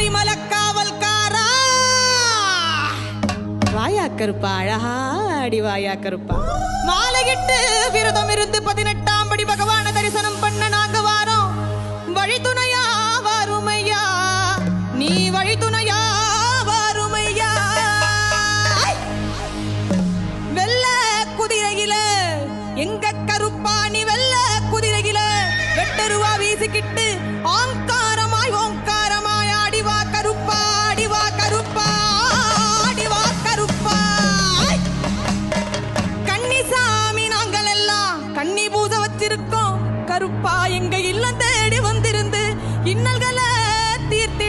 பரிமள காவல்காரா. வாயா கருப்பா அழகா அடி வாயா கருப்பா மாலையிட்டு விரதம் இருந்து பதினெட்டாம் படி பகவான தரிசனம் வந்திருக்கோம். கருப்பா எங்க இல்லம் தேடி வந்திருந்து இன்னல்களை தீர்த்தி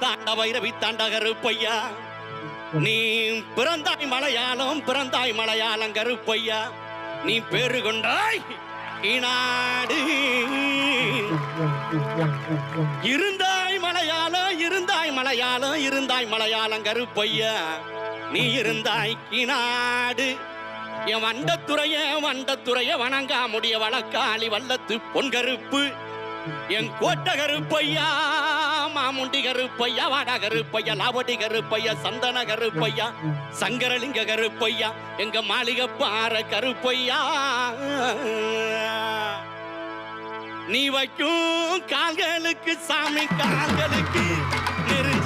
தாண்ட வைரவி தாண்டகரு பையா நீ பிறந்தாய் மலையாளம் பிறந்தாய் மலையாளம் கருப்பையா நீ பேரு கொண்டாய் இனாடு இருந்தாய் மலையாளம் இருந்தாய் மலையாளம் இருந்தாய் மலையாளம் கருப்பையா நீ இருந்தாய் கிநாடு என் வண்டத்துறைய வண்டத்துறைய வணங்காமுடைய வழக்காளி வல்லத்து பொன்கருப்பு. என் கோட்டகருப்பையா. மாமுண்டி கருப்பையா வாடா கருப்பையா லாவடி கருப்பையா சந்தன கருப்பையா சங்கரலிங்க கருப்பையா எங்க மாளிகை பாற கருப்பையா. நீ வைக்கும் கால்களுக்கு சாமி கால்களுக்கு நெருஞ்சி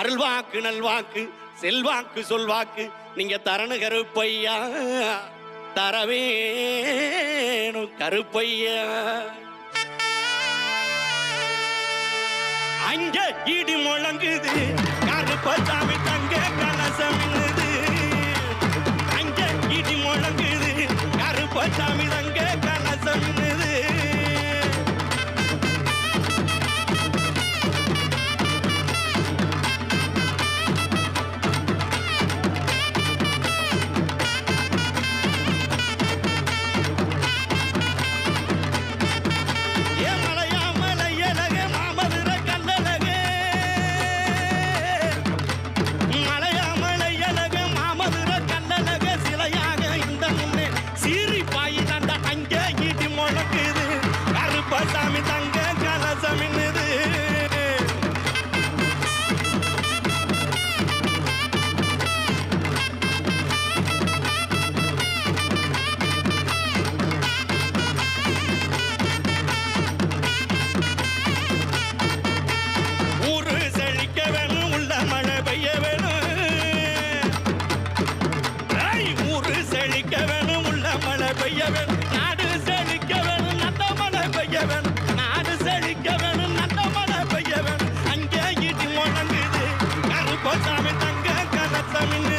அருள்வாக்கு நல்வாக்கு செல்வாக்கு சொல்வாக்கு. நீங்க தரணு கருப்பையா? தரவேணும் கருப்பையா? அங்க இடி முழங்குது. கருப்பத்தாமி தங்க கலசம் மின்னுது. அங்க இடி முழங்குது. கருப்பத்தாமி தங்க கலசம் செழிக்க வேணும் உள்ள மழை பெய்ய வேணும். நாடு செழிக்க வேணும் நல்ல மழை பெய்ய வேணும். நாடு செழிக்க வேணும் நல்ல மழை பெய்ய வேணும். அங்கே இடி முழங்குது. கருப்பசாமி தங்க கலசமின்னு